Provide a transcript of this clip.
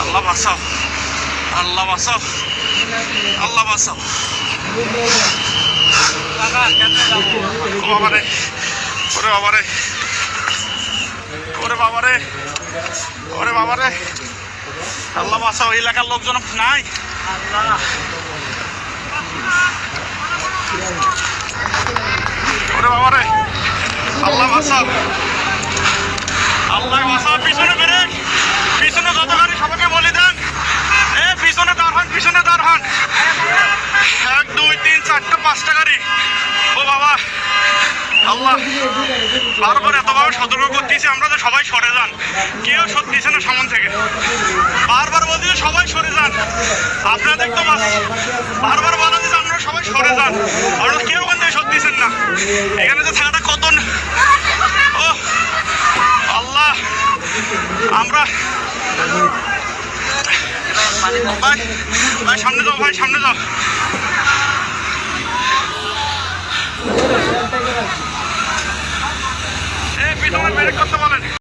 আল্লাহ বাসাও। আল্লাহ বাসাও। আল্লাহ বাসাও। এলাকার লোকজন নাই ওরে বাবারে আল্লাহ আল্লাহ বেরে পিছনে আল্লাহ, বারবার এতভাবে সতর্ক করতেছি, আমরা তো সবাই সরে যান। কেউ সত্যিছে না সামন থেকে। বারবার বলছি যে সবাই সরে যান। আপনাদের তো বারবার বলা যে আপনারা সবাই সরে যান। আপনারা কেউ ওখান থেকে সত্যিছেন না। এখানে যে থাকাটা কত ও, আল্লাহ, আমরা ভাই ভাই, সামনে যাও, ভাই, সামনে যাও। విధానం వెనకొత్తవాలని